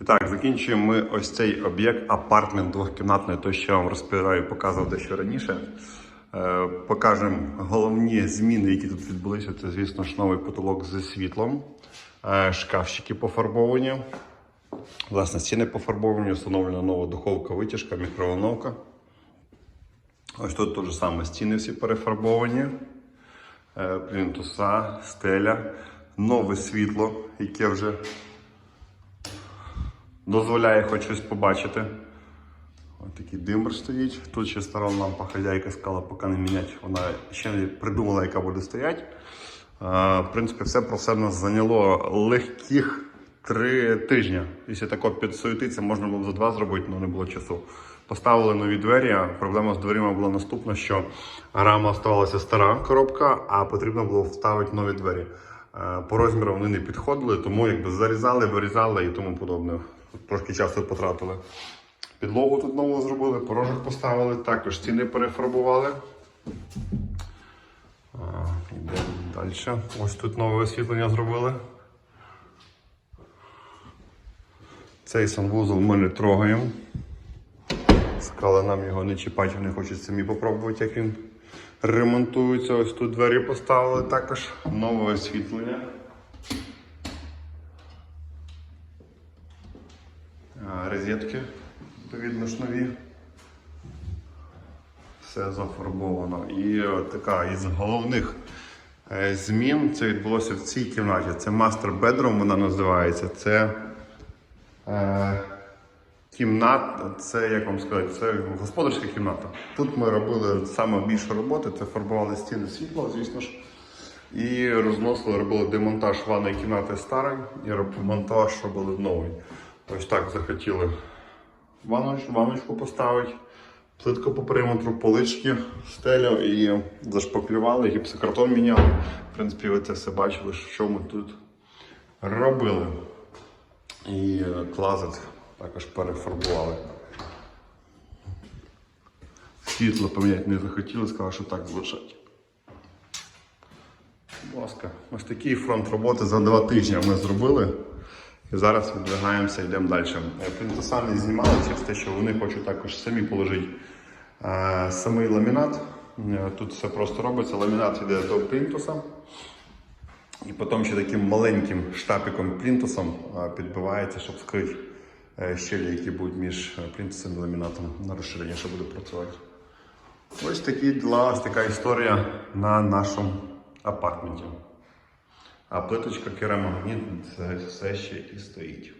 І так, закінчуємо ми ось цей об'єкт, апартмент двохкімнатний, той, що я вам розповідаю, показував дещо раніше. Е, покажемо головні зміни, які тут відбулися. Це, звісно ж, новий потолок зі світлом, е, шкафчики пофарбовані. Власне, стіни пофарбовані, встановлена нова духовка, витяжка, мікроволновка. Ось тут те ж саме стіни всі перефарбовані. Е, Плінтуса, стеля, нове світло, яке вже дозволяє хоч щось побачити. Ось такий димер стоїть. Тут ще стара лампа хазяйка сказала, поки не міняти. Вона ще не придумала, яка буде стояти. Е, В принципі, все про все нас зайняло легких три тижні. Якщо тако підсуетиться, можна було б за два зробити, але не було часу. Поставили нові двері. Проблема з дверима була наступна, що рама оставалася стара коробка, а потрібно було вставити нові двері. Е, По розміру вони не підходили, тому якби зарізали, вирізали і тому подобне. Трошки часу потратили. Підлогу тут нову зробили, порожок поставили, також стіни перефарбували. А, Йдемо далі. Ось тут нове освітлення зробили. Цей санвузол ми не трогаємо. Сказали нам його не чіпати, вони хочуть самі попробувати, як він ремонтується. Ось тут двері поставили також. Нове освітлення. Розетки, відповідно ж нові. Все зафарбовано. І така із головних е, змін це відбулося в цій кімнаті. Це Master Bedroom, вона називається. Це е, кімната, це як вам сказати, це господарська кімната. Тут ми робили саме більше роботи, це фарбували стіни світла, звісно ж. І розносили, робили демонтаж ванної кімнати старої і монтаж робили новий. Ось так захотіли ванноч- ванночку поставити, плитку по периметру, полички, стелю і зашпаклювали, гіпсокартон міняли. В принципі, ви це все бачили, що ми тут робили. І е, клазет також перефарбували. Світло поміняти не захотіли, сказали, що так залишать. Будь ласка, ось такий фронт роботи за два тижні ми зробили. І зараз відвигаємося, йдемо далі. Плінтуса не знімали через те, що вони хочуть також самі положити е, самий ламінат. Е, Тут все просто робиться. Ламінат йде до плінтуса. І потім ще таким маленьким штапиком плінтусом е, підбивається, щоб скрити е, щелі, які будуть між плінцем плінтусом і ламінатом на розширення, що буде працювати. Ось такі діла, така історія на нашому апартменті. А плиточка керамограніт це все ще і стоїть.